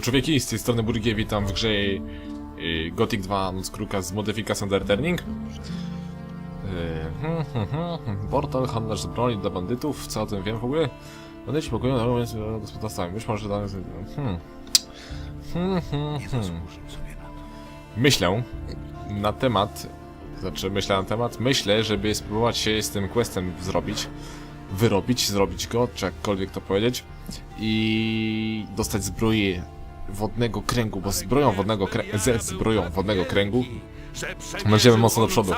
Człowieki, z tej strony Burgie, witam w grze y, Gothic 2 Noc Kruka z modyfikacją The Returning. Y, hmm, hmm, hmm, Portal, handlarz z broni dla bandytów, co o tym wiem w ogóle? Bandyci pokoju na moment gospodarstwami, być może dane... Hmm. Hmm, hmm, hmm. Myślę na temat, znaczy myślę na temat, myślę, żeby spróbować się z tym questem zrobić, wyrobić, zrobić go, czy jakkolwiek to powiedzieć i dostać zbroję wodnego kręgu, bo zbroją wodnego kręgu, ze zbroją wodnego kręgu, Będziemy mocno do przodu.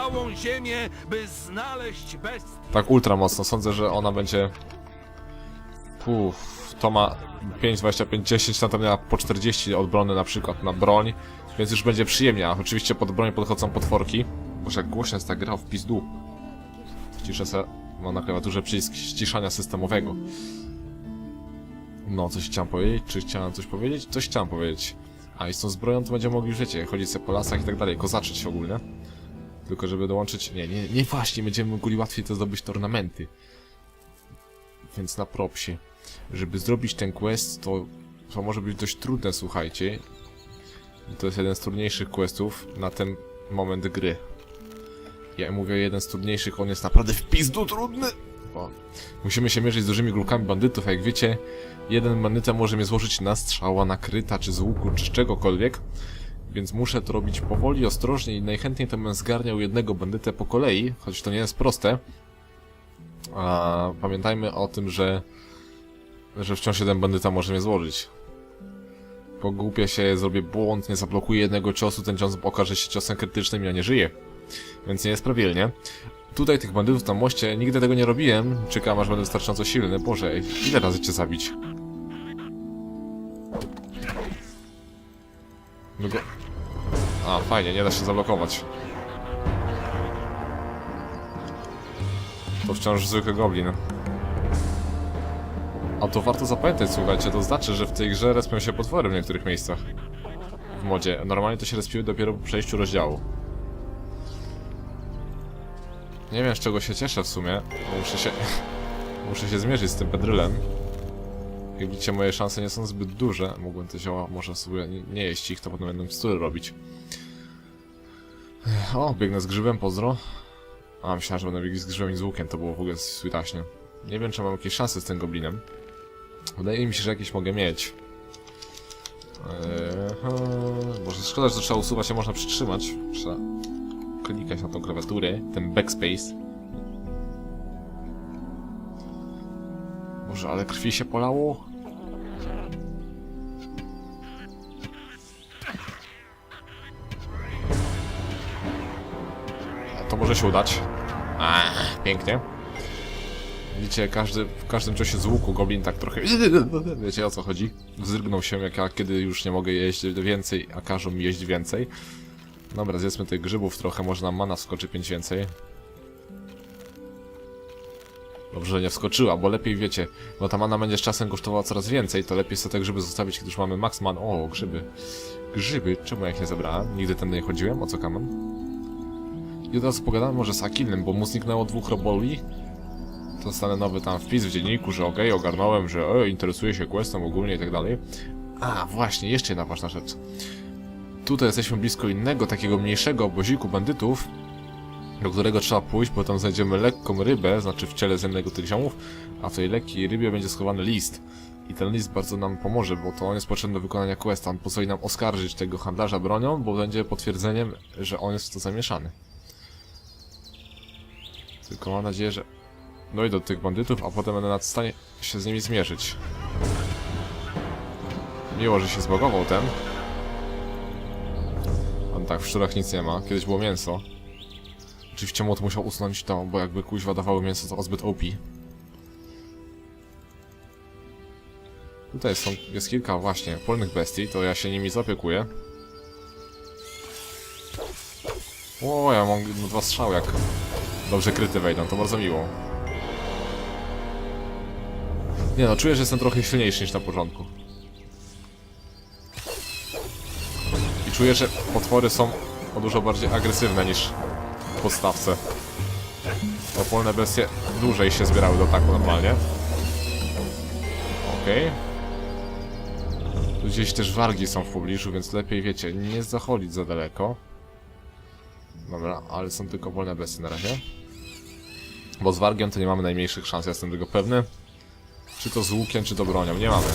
Tak ultra mocno, sądzę, że ona będzie... Uff, to ma 5, 25, 10, tam miała po 40 od brony na przykład na broń, więc już będzie przyjemnie, oczywiście pod broń podchodzą potworki. Boże, jak głośno jest ta gra w pizdu. Ciszę se, mam na klawiaturze przycisk ściszania systemowego. No, coś chciałem powiedzieć? Czy chciałem coś powiedzieć? Coś chciałem powiedzieć. A i z tą zbroją to będziemy mogli, wiecie, chodzić sobie po lasach i tak dalej, kozaczyć ogólnie. Tylko żeby dołączyć... Nie, nie, nie właśnie, będziemy mogli łatwiej to zdobyć te ornamenty. Więc na propsie. Żeby zrobić ten quest, to, to może być dość trudne, słuchajcie. To jest jeden z trudniejszych questów na ten moment gry. Ja mówię jeden z trudniejszych, on jest naprawdę w pizdu trudny! Bo musimy się mierzyć z dużymi grupkami bandytów, a jak wiecie, jeden bandyta może mnie złożyć na strzała, na kryta, czy z łuku, czy z czegokolwiek. Więc muszę to robić powoli, ostrożnie i najchętniej to bym zgarniał jednego bandytę po kolei, choć to nie jest proste. A pamiętajmy o tym, że że wciąż jeden bandyta może mnie złożyć. Pogłupię się, zrobię błąd, nie zablokuję jednego ciosu, ten cios okaże się ciosem krytycznym i ja nie żyję. Więc nie jest prawilnie. Tutaj tych bandytów na moście nigdy tego nie robiłem. Czekam aż będę wystarczająco silny. Boże, ile razy cię zabić? No go... A, fajnie, nie da się zablokować. To wciąż zwykły goblin. A to warto zapamiętać, słuchajcie, to znaczy, że w tej grze respią się potwory w niektórych miejscach. W modzie. Normalnie to się respiły dopiero po przejściu rozdziału. Nie wiem z czego się cieszę w sumie, bo muszę się... muszę się zmierzyć z tym pedrylem. Jak widzicie, moje szanse nie są zbyt duże. Mógłbym te zioła może sobie nie, nie jeść ich, to potem będę bzdury robić. O, biegnę z grzybem, pozdro. A, myślałem, że będę biegł z grzybem i z łukiem, to było w ogóle switaśnie. Nie wiem, czy mam jakieś szanse z tym goblinem. Wydaje mi się, że jakieś mogę mieć. Eee, może szkoda, że trzeba usuwać, a można przytrzymać. Trzeba klikać na tą klawiaturę, ten backspace. Boże, ale krwi się polało? To może się udać. Ach, pięknie. Widzicie, każdy, w każdym ciosie z łuku goblin tak trochę... Wiecie o co chodzi? Wzrygnął się, jak ja kiedy już nie mogę jeść więcej, a każą mi jeść więcej. Dobra, zjedzmy tych grzybów trochę, może nam mana wskoczy 5 więcej. Dobrze, że nie wskoczyła, bo lepiej wiecie, bo ta mana będzie z czasem kosztowała coraz więcej, to lepiej sobie te grzyby zostawić, kiedy już mamy max man. O, grzyby. Grzyby, czemu ja ich nie zebrałem? Nigdy tędy nie chodziłem, o co kamen? I od razu może z Akilem, bo mu zniknęło dwóch roboli. To dostanę nowy tam wpis w dzienniku, że okej, ogarnąłem, że e, interesuje się questem ogólnie i tak dalej. A, właśnie, jeszcze jedna ważna rzecz. Tutaj jesteśmy blisko innego, takiego mniejszego oboziku bandytów, do którego trzeba pójść, bo tam znajdziemy lekką rybę, znaczy w ciele z jednego tych ziomów, a w tej lekkiej rybie będzie schowany list. I ten list bardzo nam pomoże, bo to on jest potrzebny do wykonania questa. On pozwoli nam oskarżyć tego handlarza bronią, bo będzie potwierdzeniem, że on jest w to zamieszany. Tylko mam nadzieję, że dojdę do tych bandytów, a potem będę w stanie się z nimi zmierzyć. Miło, że się zbagował ten. On tak, w szczurach nic nie ma. Kiedyś było mięso. Oczywiście młot musiał usunąć to, bo jakby kuźwa dawały mięso to zbyt OP. Tutaj są, jest kilka właśnie polnych bestii, to ja się nimi zaopiekuję. O, ja mam dwa strzały, jak dobrze kryty wejdą, to bardzo miło. Nie no, czuję, że jestem trochę silniejszy niż na początku. Czuję, że potwory są o dużo bardziej agresywne niż w podstawce. Bo polne bestie dłużej się zbierały do ataku normalnie. Okej. Tu gdzieś też wargi są w pobliżu, więc lepiej, wiecie, nie zachodzić za daleko. Dobra, ale są tylko wolne bestie na razie. Bo z wargiem to nie mamy najmniejszych szans, ja jestem tego pewny. Czy to z łukiem, czy to bronią, nie mamy.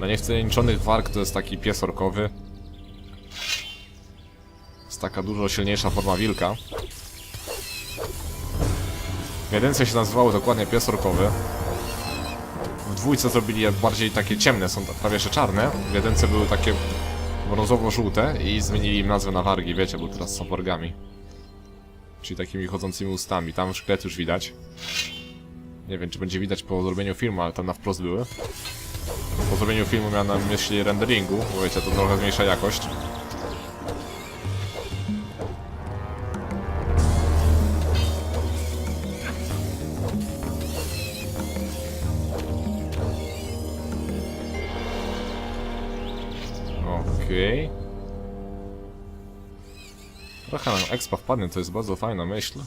Na niewtajemniczonych warg to jest taki pies orkowy. Jest taka dużo silniejsza forma wilka. W jedynce się nazywało dokładnie pies orkowy. W dwójce zrobili bardziej takie ciemne, są prawie jeszcze czarne. W jedynce były takie brązowo-żółte i zmienili im nazwę na wargi, wiecie, bo teraz są wargami. Czyli takimi chodzącymi ustami. Tam szkielet już widać. Nie wiem, czy będzie widać po zrobieniu filmu, ale tam na wprost były. Po zrobieniu filmu miałem na myśli renderingu, bo wiecie, to trochę zmniejsza jakość. Okej. Trochę nam expa wpadnie, to jest bardzo fajna myśl.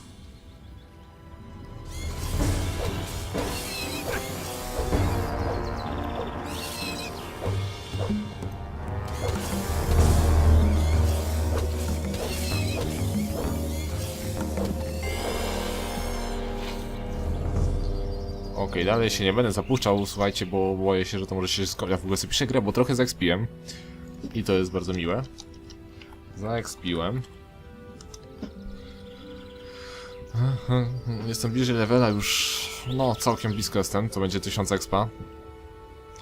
Dalej się nie będę zapuszczał, słuchajcie, bo boję się, że to może się skończyć. Ja w ogóle sobie piszę grę, bo trochę zaekspiłem. I to jest bardzo miłe. Zaekspiłem. Jestem bliżej levela już, no całkiem blisko jestem, to będzie 1000 expa.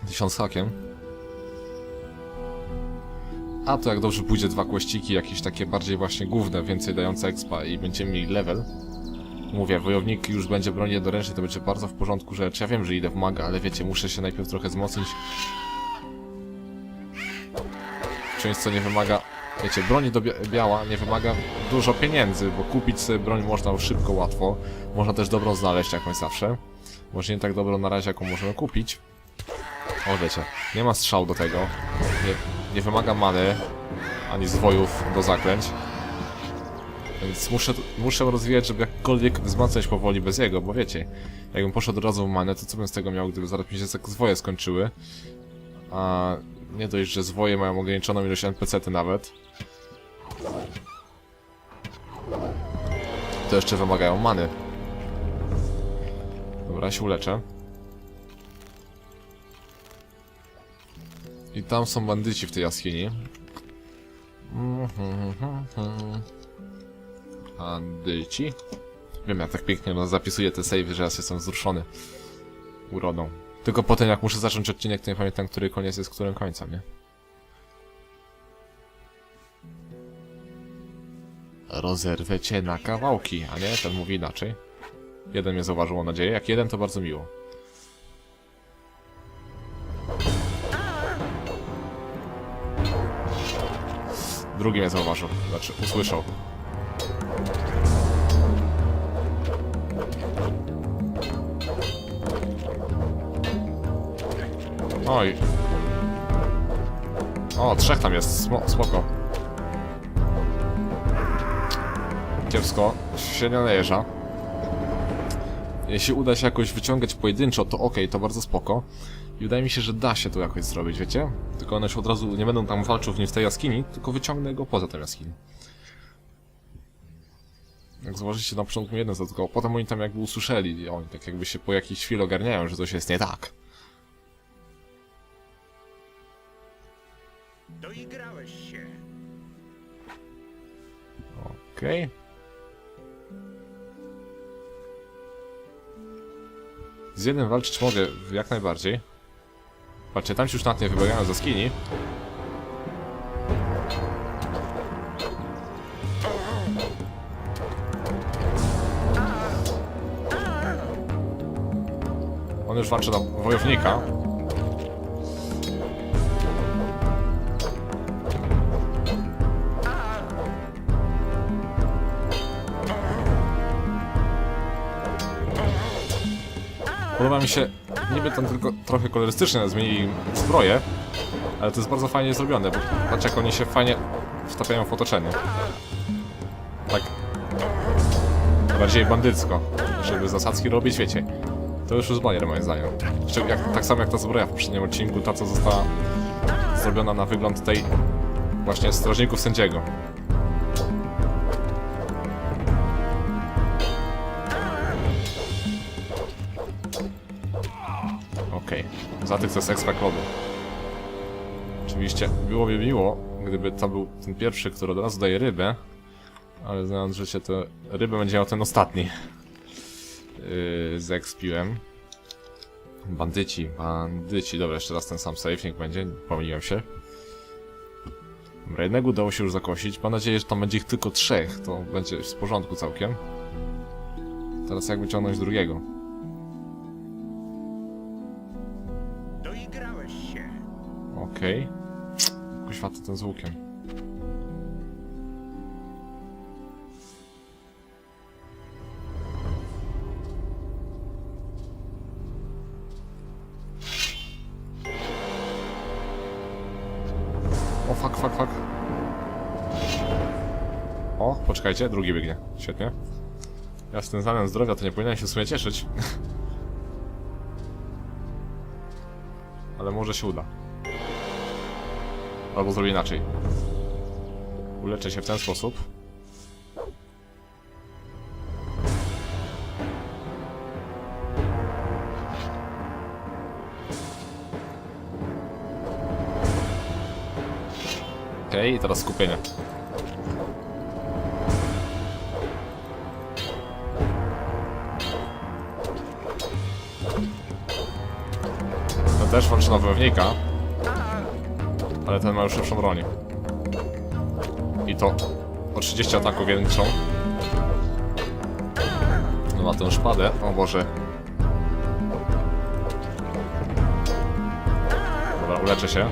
1000 hakiem. A to jak dobrze pójdzie dwa kłeściki, jakieś takie bardziej właśnie główne, więcej dające expa i będziemy mieli level. Mówię, wojownik już będzie broni jednoręcznej, to będzie bardzo w porządku rzecz. Ja wiem, że idę w maga, ale wiecie, muszę się najpierw trochę wzmocnić. Część co nie wymaga, wiecie, broni do bia- biała nie wymaga dużo pieniędzy, bo kupić sobie broń można szybko, łatwo. Można też dobrą znaleźć jakąś zawsze. Może nie tak dobrą na razie, jaką możemy kupić. O wiecie, nie ma strzał do tego. Nie, nie wymaga many, ani zwojów do zaklęć. Więc muszę, muszę rozwijać, żeby jakkolwiek wzmacniać powoli bez jego, bo wiecie, jakbym poszedł od razu w manę, to co bym z tego miał, gdyby zaraz mi się zwoje skończyły. A nie dość, że zwoje mają ograniczoną ilość NPC-ty nawet. To jeszcze wymagają many. Dobra, się uleczę. I tam są bandyci w tej jaskini. Bandyci? Wiem, ja tak pięknie no, zapisuję te save, że ja jestem wzruszony urodą. Tylko potem jak muszę zacząć odcinek, to nie pamiętam, który koniec jest którym końcem, nie? Rozerwę cię na kawałki, a nie, ten mówi inaczej. Jeden mnie zauważył, mam nadzieję. Jak jeden, to bardzo miło. Drugi mnie zauważył, znaczy usłyszał. Oj. O, trzech tam jest, Smo spoko. Kiepsko, się nie najeżdża. Jeśli uda się jakoś wyciągać pojedynczo, to ok, to bardzo spoko. I wydaje mi się, że da się to jakoś zrobić, wiecie? Tylko one się od razu nie będą tam walczył w nim w tej jaskini, tylko wyciągnę go poza tę jaskinię. Jak zauważycie na początku jeden za tylko, potem oni tam jakby usłyszeli oni tak jakby się po jakiejś chwili ogarniają, że coś jest nie tak. Doigrałeś się. Okej. Z jednym walczyć mogę jak najbardziej. Patrzcie, tam ci już na tym wybiegają za skini. On już walczy na wojownika. Podoba mi się, niby tam tylko trochę kolorystycznie zmienili zbroję, ale to jest bardzo fajnie zrobione, bo patrz jak oni się fajnie wtapiają w otoczenie. Tak bardziej bandycko, żeby zasadzki robić, wiecie. To już już bajer moim zdaniem. Jak, tak samo jak ta zbroja w poprzednim odcinku, ta co została zrobiona na wygląd tej właśnie strażników sędziego. Za tych co jest ekspert lodu. Oczywiście byłoby miło, gdyby to był ten pierwszy, który od razu daje rybę, ale znając życie, to rybę będzie miał ten ostatni. Yy, zekspiłem. Bandyci, bandyci. Dobra, jeszcze raz ten sam save, niech będzie, pomyliłem się. Dobra, jednego udało się już zakosić. Mam nadzieję, że tam będzie ich tylko trzech, to będzie w porządku całkiem. Teraz jak wyciągnąć drugiego? Okej. Kuźwa, to ten z łukiem. O, fuck, fuck, fuck. O, poczekajcie, drugi biegnie. Świetnie. Ja z tym zamian zdrowia to nie powinienem się w sumie cieszyć. Ale może się uda. Albo zrobię inaczej. Uleczę się w ten sposób. Okej, i teraz skupienie. Ten też walczy na wojownika. Ale ten ma już lepszą bronię. I to o 30 ataków większą. No ma tę szpadę. O Boże. Dobra, uleczę się.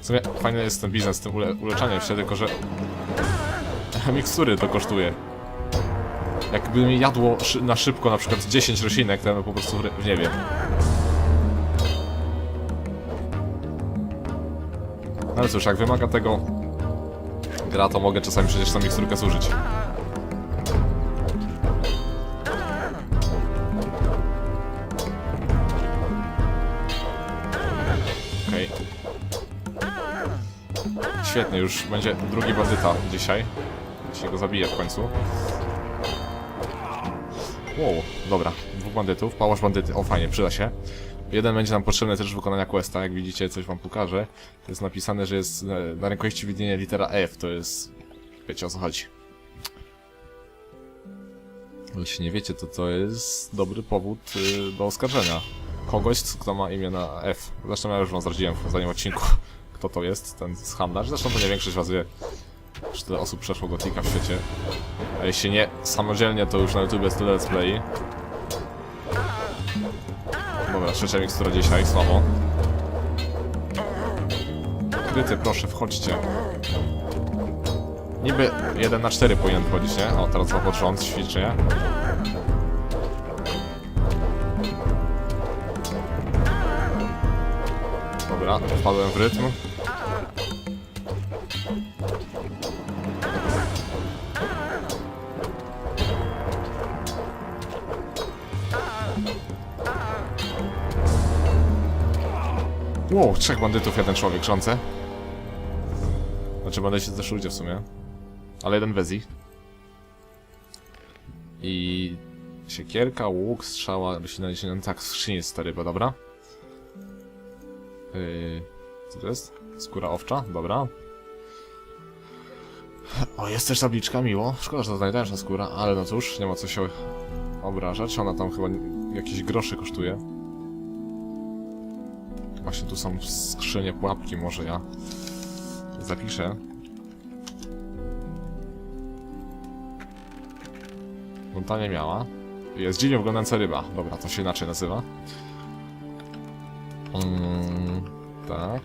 W sumie fajny jest ten biznes z tym ule uleczaniem się, tylko że... Mikstury to kosztuje. Jakby mi jadło szy na szybko na przykład 10 roślinek, to ja po prostu w niebie. Ale cóż, jak wymaga tego gra, to mogę czasami przecież tą miksturkę zużyć. Okej. Świetnie, już będzie drugi bandyta dzisiaj. Dzisiaj go zabiję w końcu. Wow, dobra, dwóch bandytów, pałasz bandyty, o fajnie, przyda się. Jeden będzie nam potrzebny też do wykonania questa, jak widzicie, coś wam pokażę. To jest napisane, że jest e, na rękojeści litera F, to jest... Wiecie o co chodzi. Jeśli nie wiecie, to to jest dobry powód y, do oskarżenia kogoś, kto ma imię na F. Zresztą ja już wam zdradziłem w ostatnim odcinku, kto to jest, ten handlarz. Zresztą to nie większość was wie, że tyle osób przeszło Gotika w świecie. A jeśli nie samodzielnie, to już na YouTube jest tyle let's play. Dobra, trzecia mikstura dzisiaj, słabo. Kryty, proszę, wchodźcie. Niby 1 na 4 powinien wchodzić, nie? O, teraz dwa pod rząd, ćwiczę. Dobra, wpadłem w rytm. Wow, trzech bandytów, jeden człowiek, rządze. Znaczy bandyci też ludzie w sumie. Ale jeden wezi. I... Siekierka, łuk, strzała, roślina jesienna, tak, skrzyni jest ta ryba, dobra. Yy, co to jest? Skóra owcza, dobra. O, jest też tabliczka, miło. Szkoda, że to najtańsza skóra, ale no cóż, nie ma co się obrażać. Ona tam chyba jakieś grosze kosztuje. Właśnie tu są skrzynie, pułapki, może ja zapiszę. Montanie miała. Jest dziwnie wyglądająca ryba. Dobra, to się inaczej nazywa. Mm, tak.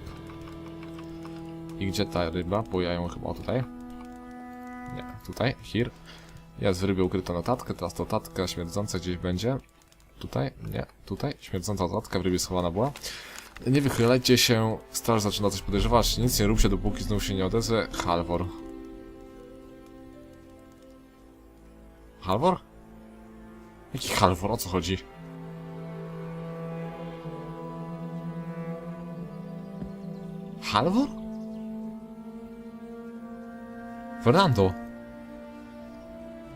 I gdzie ta ryba? Bo ja ją chyba o, tutaj. Nie, tutaj, here. Jest w rybie ukryta notatka, teraz to notatka śmierdząca gdzieś będzie. Tutaj, nie, tutaj. Śmierdząca notatka w rybie schowana była. Nie wychylajcie się, straż zaczyna coś podejrzewać. Nic nie róbcie, dopóki znów się nie odezwę. Halvor. Halvor? Jaki halwor, o co chodzi? Halvor? Fernando.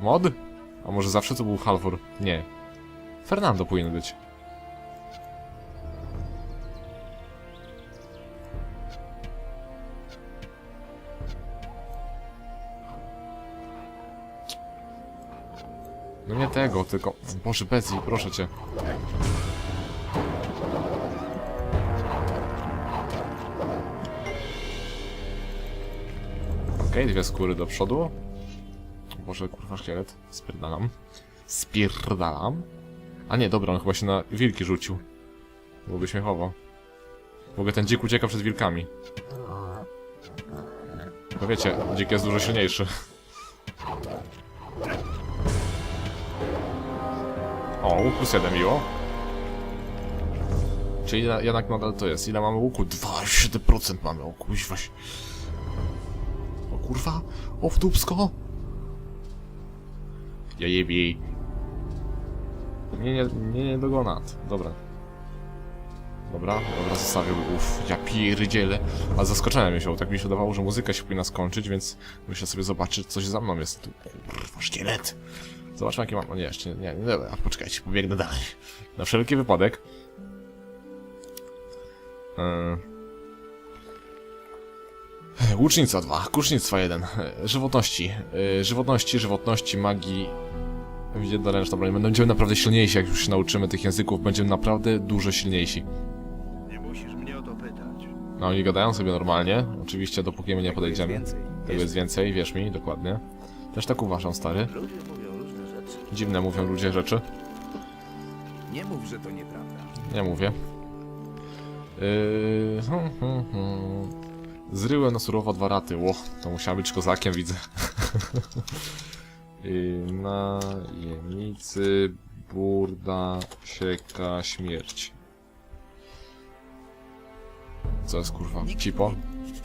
Mod? A może zawsze to był Halvor? Nie. Fernando powinien być. Tego, tylko... Boże, Betsy, proszę cię. Okej, dwie skóry do przodu. Boże, kurwa, szkielet. Spierdalam. Spierdalam. A nie, dobra, on chyba się na wilki rzucił. Byłoby śmiechowo. W ogóle ten dzik ucieka przed wilkami. No wiecie, dzik jest dużo silniejszy. O, łuk plus jeden, miło. Czyli na- jednak nadal to jest. Ile mamy łuku? 27% mamy, o kuźwa się. O kurwa, o w dupsko. Ja jebie. Nie, nie, nie, nie dogonat. Dobra. Dobra, dobra, zostawię. Uff, ja pierdzielę. A zaskoczony mnie się, tak mi się wydawało, że muzyka się powinna skończyć, więc myślę sobie zobaczyć, coś za mną jest. Tu, kurwa, szkielet. Zobaczmy jakie mam. O nie, jeszcze nie, nie, dobra, poczekajcie, pobiegnę dalej. Na wszelki wypadek. Yy. Łucznica 2, kucznictwa 1, żywotności, yy, żywotności, żywotności, magii, jednoręczna broń. Będziemy naprawdę silniejsi, jak już się nauczymy tych języków, będziemy naprawdę dużo silniejsi. Nie musisz mnie o to pytać. No oni gadają sobie normalnie, oczywiście dopóki my nie podejdziemy. Tego jest więcej, wierz mi, dokładnie. Też tak uważam, stary. Dziwne mówią ludzie rzeczy. Nie mów, że to nieprawda. Nie mówię. Yy, hmm, hmm, hmm. Zryłem na surowo dwa raty. Ło, to musiała być kozakiem, widzę. yy, najemnicy, burda, sieka, śmierć. Co jest kurwa? Cipo?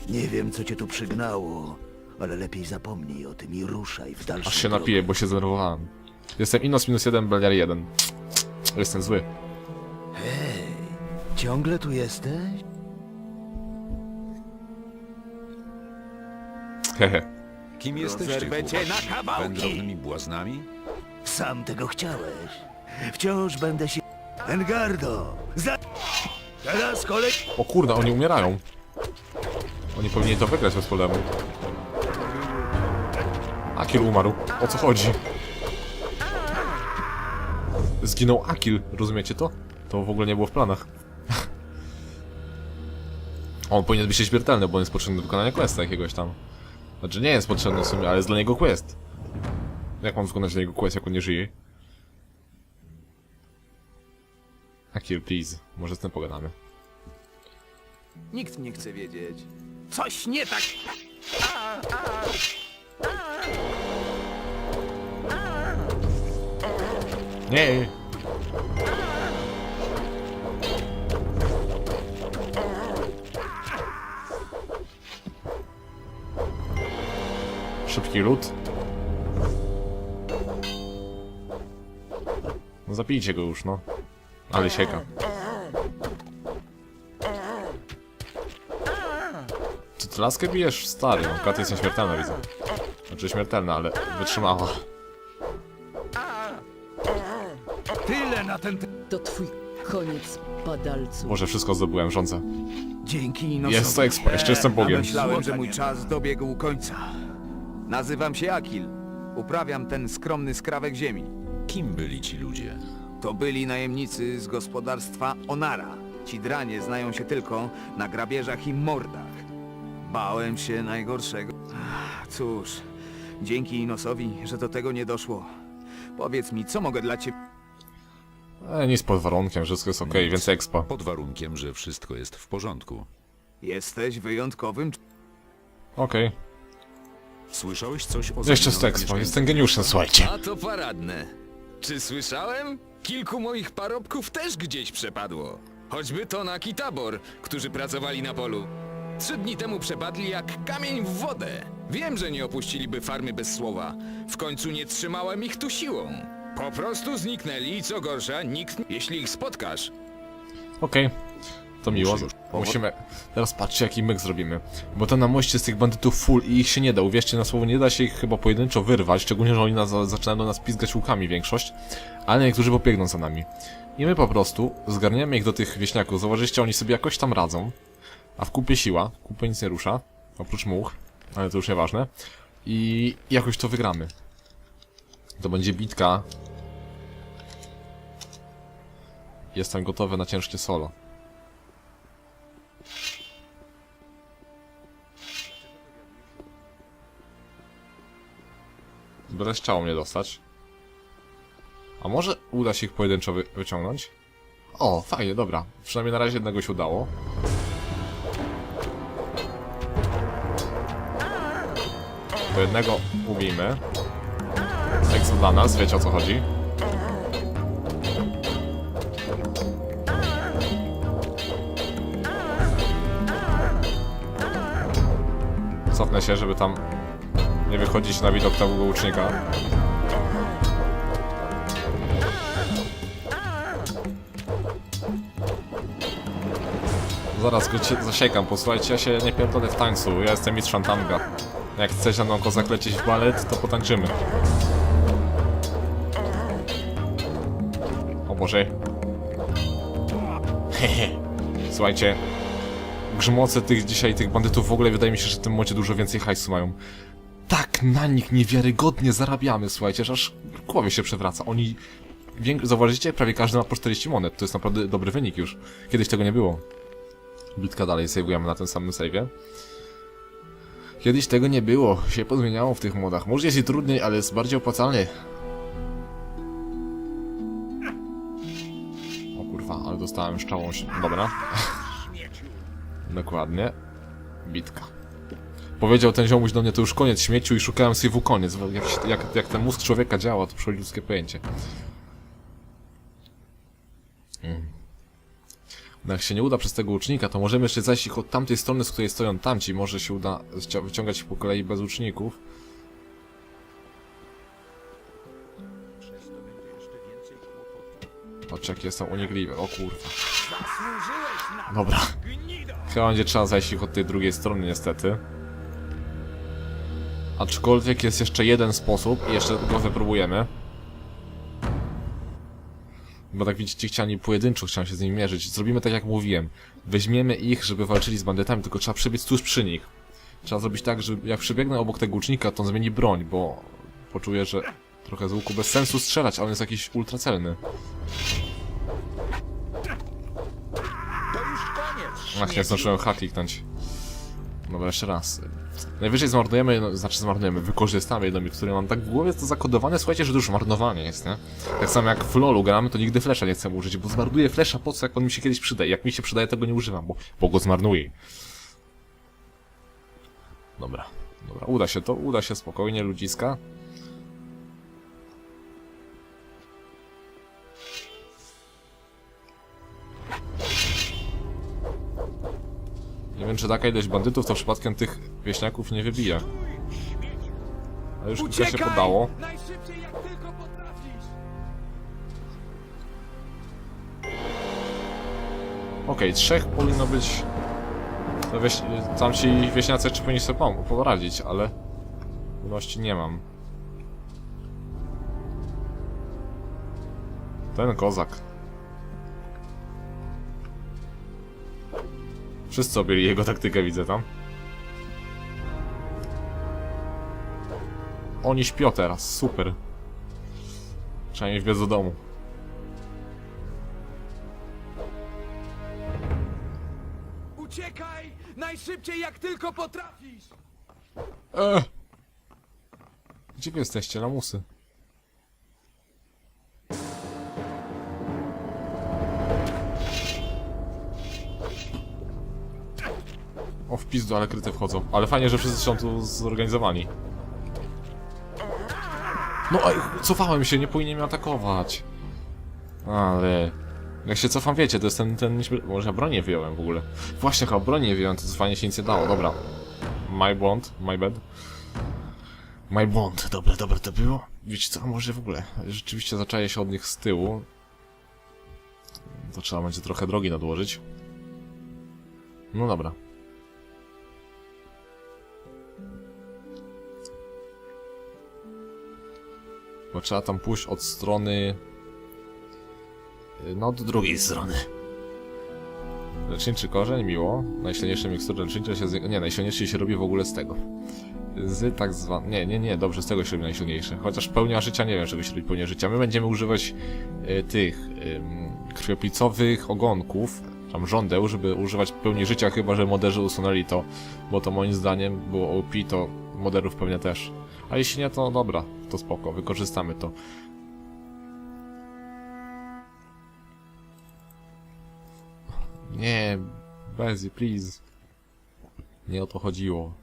Nie wiem, co cię tu przygnało, ale lepiej zapomnij o tym i ruszaj w dalszą Aż się drogę. napiję, bo się zdenerwowałem. Jestem Inos minus jeden, Beliar jeden. Jestem zły. Ciągle tu jesteś? Hehe. Kim jesteście, Rozerwę cię chłopaki? na kawałki. Wędrownymi błaznami? Sam tego chciałeś. Wciąż będę się... Engardo! Za... Teraz kolej... O kurde, oni umierają. Oni powinni to wygrać bez problemu. Akil umarł. O co chodzi? Zginął Akil, rozumiecie to? To w ogóle nie było w planach. On powinien być śmiertelny, bo on jest potrzebny do wykonania questa jakiegoś tam. Znaczy nie jest potrzebny w sumie, ale jest dla niego quest. Jak mam wykonać dla niego quest, jak on nie żyje? Akil, please. Może z tym pogadamy. Nikt nie chce wiedzieć. Coś nie tak. Nie. Szybki lód. No zabijcie go już, no. Ale sieka. Czy ty laskę bijesz? Stary, no. Kata jest nieśmiertelna, widzę. Znaczy śmiertelna, ale wytrzymała. Koniec. Może wszystko zdobyłem, rządzę. Dzięki Inosowi. Jest to expo, jeszcze jestem Bogiem. Myślałem, że mój czas dobiegł końca. Nazywam się Akil. Uprawiam ten skromny skrawek ziemi. Kim byli ci ludzie? To byli najemnicy z gospodarstwa Onara. Ci dranie znają się tylko na grabieżach i mordach. Bałem się najgorszego. Ach, Cóż, dzięki Inosowi, że do tego nie doszło. Powiedz mi, co mogę dla ciebie... E, nic pod warunkiem, że wszystko jest okej, więc expa. Pod warunkiem, że wszystko jest w porządku. Jesteś wyjątkowym... cz- Okej. Słyszałeś coś o Jeszcze z zaginionych expa, jestem geniuszem, słuchajcie. A to paradne. Czy słyszałem? Kilku moich parobków też gdzieś przepadło. Choćby to na Kitabor, którzy pracowali na polu. Trzy dni temu przepadli jak kamień w wodę. Wiem, że nie opuściliby farmy bez słowa. W końcu nie trzymałem ich tu siłą. Po prostu zniknęli i co gorsza, nikt, jeśli ich spotkasz, Okej. To miło. Już Musimy... Teraz patrzcie jaki myk zrobimy. Bo to na moście z tych bandytów full i ich się nie da. Uwierzcie na słowo, nie da się ich chyba pojedynczo wyrwać. Szczególnie, że oni nas, zaczynają do nas pizgać łukami większość. Ale niektórzy pobiegną za nami. I my po prostu zgarniemy ich do tych wieśniaków. Zauważyliście, oni sobie jakoś tam radzą. A w kupie siła. Kupę nic nie rusza. Oprócz much. Ale to już nieważne. I jakoś to wygramy. To będzie bitka. Jestem gotowy na ciężkie solo. Byle chciało mnie dostać. A może uda się ich pojedynczo wy wyciągnąć? O, fajnie, dobra. Przynajmniej na razie jednego się udało. To jednego ubijmy. Exo dla nas, wiecie o co chodzi. Cofnę się, żeby tam nie wychodzić na widok tego łucznika. Zaraz go zasiekam, posłuchajcie, ja się nie pierdolę w tańcu, ja jestem mistrzem tanga. Jak chcesz ze mną kozak lecieć w balet, to potańczymy. O Boże. Hehe. Słuchajcie, grzmoce tych dzisiaj, tych bandytów w ogóle wydaje mi się, że w tym mocie dużo więcej hajsu mają. Tak na nich niewiarygodnie zarabiamy, słuchajcie, że aż głowie się przewraca. Oni, zauważycie, prawie każdy ma po 40 monet, to jest naprawdę dobry wynik już. Kiedyś tego nie było. Bitka dalej sejwujemy na tym samym save'ie. Kiedyś tego nie było, się pozmieniało w tych modach. Może jest i trudniej, ale jest bardziej opłacalny. O kurwa, ale dostałem szczałą się. Dobra. Dokładnie. Bitka. Powiedział ten ziomuś do mnie, to już koniec śmieciu i szukałem w koniec. Jak, jak, jak ten mózg człowieka działa, to przychodzi ludzkie pojęcie. Mm. No jak się nie uda przez tego łucznika, to możemy jeszcze zajść ich od tamtej strony, z której stoją tamci. Może się uda wyciągać ich po kolei bez łuczników. Jakie są unikliwe, o kurwa. Dobra. Chyba będzie trzeba zajść ich od tej drugiej strony niestety. Aczkolwiek jest jeszcze jeden sposób i jeszcze go wypróbujemy. Bo tak widzicie, chciani pojedynczo chciałem się z nimi mierzyć. Zrobimy tak jak mówiłem. Weźmiemy ich, żeby walczyli z bandytami, tylko trzeba przebiec tuż przy nich. Trzeba zrobić tak, że jak przebiegnę obok tego łucznika, to on zmieni broń, bo poczuję, że trochę z łuku bez sensu strzelać, a on jest jakiś ultracelny. Ach, nie zdążyłem H kliknąć. Dobra, jeszcze raz. Najwyżej zmarnujemy, no, znaczy zmarnujemy, wykorzystamy jedną, który mam tak w głowie jest to zakodowane, słuchajcie, że to już marnowanie jest, nie? Tak samo jak w LoLu gramy, to nigdy flesza nie chcę użyć, bo zmarnuję flesza po co, jak on mi się kiedyś przydaje. Jak mi się przydaje, tego nie używam, bo, bo go zmarnuję. Dobra, dobra, uda się to, uda się spokojnie, ludziska. Nie wiem, czy taka ilość bandytów to przypadkiem tych wieśniaków nie wybije. A już kilka się podało. Okej, trzech powinno być... To wieś... Tamci wieśniacy jeszcze powinni sobie poradzić, ale... Pewności nie mam. Ten kozak. Wszyscy objęli jego taktykę, widzę tam. Oni śpią teraz, super. Trzeba mieć wbiec do domu. Uciekaj! Najszybciej jak tylko potrafisz! Eee. Gdzie wy jesteście, lamusy? Pizdu, ale kryty wchodzą. Ale fajnie, że wszyscy są tu zorganizowani. No, ej, cofałem się, nie powinien mnie atakować. Ale... Jak się cofam, wiecie, to jest ten, ten... Może ja bronię wyjąłem w ogóle. Właśnie, chyba bronię wyjąłem, to fajnie się nic nie dało, dobra. My błąd, my bad. My błąd, dobre, dobre to było. wiecie co, może w ogóle, rzeczywiście zaczaję się od nich z tyłu. To trzeba będzie trochę drogi nadłożyć. No dobra. Bo trzeba tam pójść od strony... No, od drugiej strony. Leczniczy korzeń, miło. Najsilniejszy mikstur leczniczy się... Z... Nie, najsilniejszy się robi w ogóle z tego. Z tak zwan... Nie, nie, nie, dobrze, z tego się robi najsilniejszy. Chociaż pełnia życia, nie wiem, czego się robi pełnia życia. My będziemy używać y, tych y, krwioplicowych ogonków, tam żądeł, żeby używać pełni życia, chyba że moderzy usunęli to, bo to moim zdaniem było OP, to moderów pewnie też. A jeśli nie, to dobra, to spoko, wykorzystamy to. Nie, Bezi, please. Nie o to chodziło.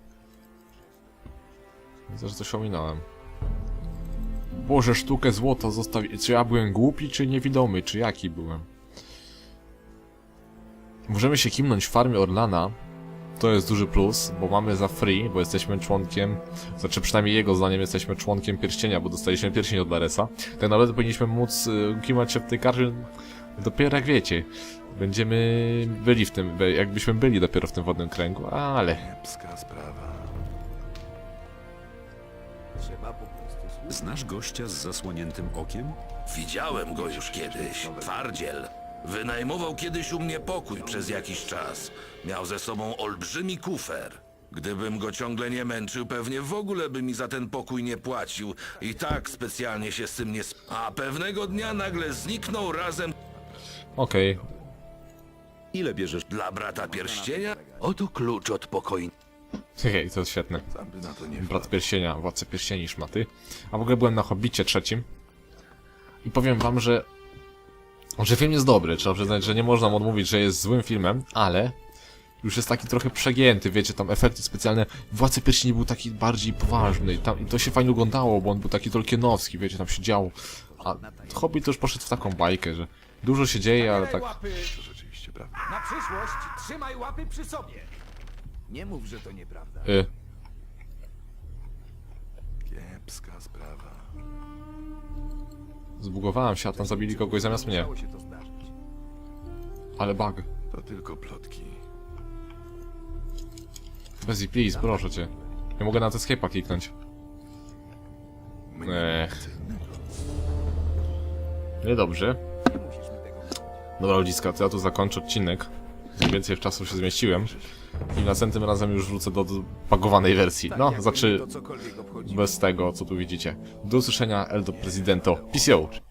Widzę, że coś ominąłem. Boże, sztukę złota zostawi... Czy ja byłem głupi, czy niewidomy, czy jaki byłem? Możemy się kimnąć w farmie Orlana. To jest duży plus, bo mamy za free, bo jesteśmy członkiem, znaczy przynajmniej jego zdaniem jesteśmy członkiem pierścienia, bo dostaliśmy pierścień od Laresa. Tak naprawdę powinniśmy móc y, kimać się w tej karze dopiero jak wiecie. Będziemy byli w tym, jakbyśmy byli dopiero w tym wodnym kręgu, ale... Kiepska sprawa. Trzeba po prostu słuchać. Znasz gościa z zasłoniętym okiem? Widziałem go już kiedyś. Twardziel. Wynajmował kiedyś u mnie pokój przez jakiś czas. Miał ze sobą olbrzymi kufer. Gdybym go ciągle nie męczył, pewnie w ogóle by mi za ten pokój nie płacił. I tak specjalnie się z tym nie... sp- A pewnego dnia nagle zniknął razem Okej, Ile bierzesz? dla brata pierścienia. Oto klucz od pokoju. Hej, to jest świetne. Brat pierścienia, władca pierścieni, szmaty. A w ogóle byłem na Hobbicie trzecim. I powiem wam, że... Że film jest dobry, trzeba przyznać, że nie można mu odmówić, że jest złym filmem, ale... Już jest taki trochę przegięty, wiecie, tam efekty specjalne. Władca pierścieni był taki bardziej poważny i, tam, i to się fajnie oglądało, bo on był taki tolkienowski, wiecie, tam się działo. A Hobbit to już poszedł w taką bajkę, że dużo się dzieje, ale tak... To rzeczywiście prawda. Na przyszłość trzymaj łapy przy sobie. Nie mów, że to nieprawda. Y, Kiepska sprawa. Zbugowałem się, a tam zabili kogoś zamiast mnie. Ale bug. To tylko plotki. Bezzy, please, proszę cię. Nie mogę na escape'a kliknąć. Ech. Niedobrze. Dobra ludziska, to ja tu zakończę odcinek. Mniej więcej w czasu się zmieściłem. I następnym razem już wrócę do, do bagowanej wersji. No, Jak znaczy bez tego, co tu widzicie. Do usłyszenia, Eldo Presidento. Peace out.